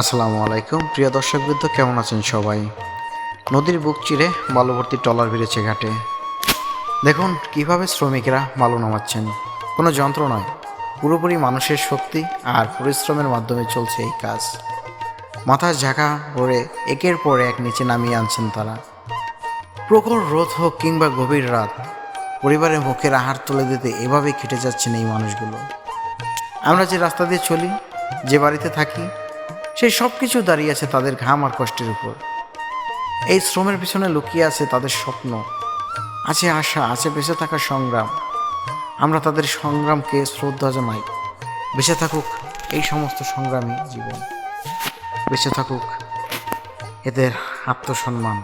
আসসালামু আলাইকুম। প্রিয় দর্শকবৃন্দ কেমন আছেন সবাই? নদীর বুক চিরে বালুভর্তি টলার ভিড়েছে ঘাটে। দেখুন, কীভাবে শ্রমিকরা বালু নামাচ্ছেন। কোনো যন্ত্র নয়। পুরোপুরি মানুষের শক্তি আর পরিশ্রমের মাধ্যমে চলছে এই কাজ। মাথার ঝাঁকা ভরে একের পর এক নিচে নামিয়ে আনছেন তারা। প্রখর রোদ হোক কিংবা গভীর রাত, পরিবারের মুখের আহার তুলে দিতে এভাবেই খেটে যাচ্ছেন এই মানুষগুলো। আমরা যে রাস্তা দিয়ে চলি, যে বাড়িতে থাকি সেই সব কিছু দাঁড়িয়ে আছে তাদের ঘাম আর কষ্টের উপর। এই শ্রমের পিছনে লুকিয়ে আছে তাদের স্বপ্ন। আছে আশা, আছে বেঁচে থাকার সংগ্রাম। আমরা তাদের সংগ্রামকে শ্রদ্ধা জানাই। বেঁচে থাকুক এই সমস্ত সংগ্রামী জীবন। বেঁচে থাকুক এদের আত্মসম্মান।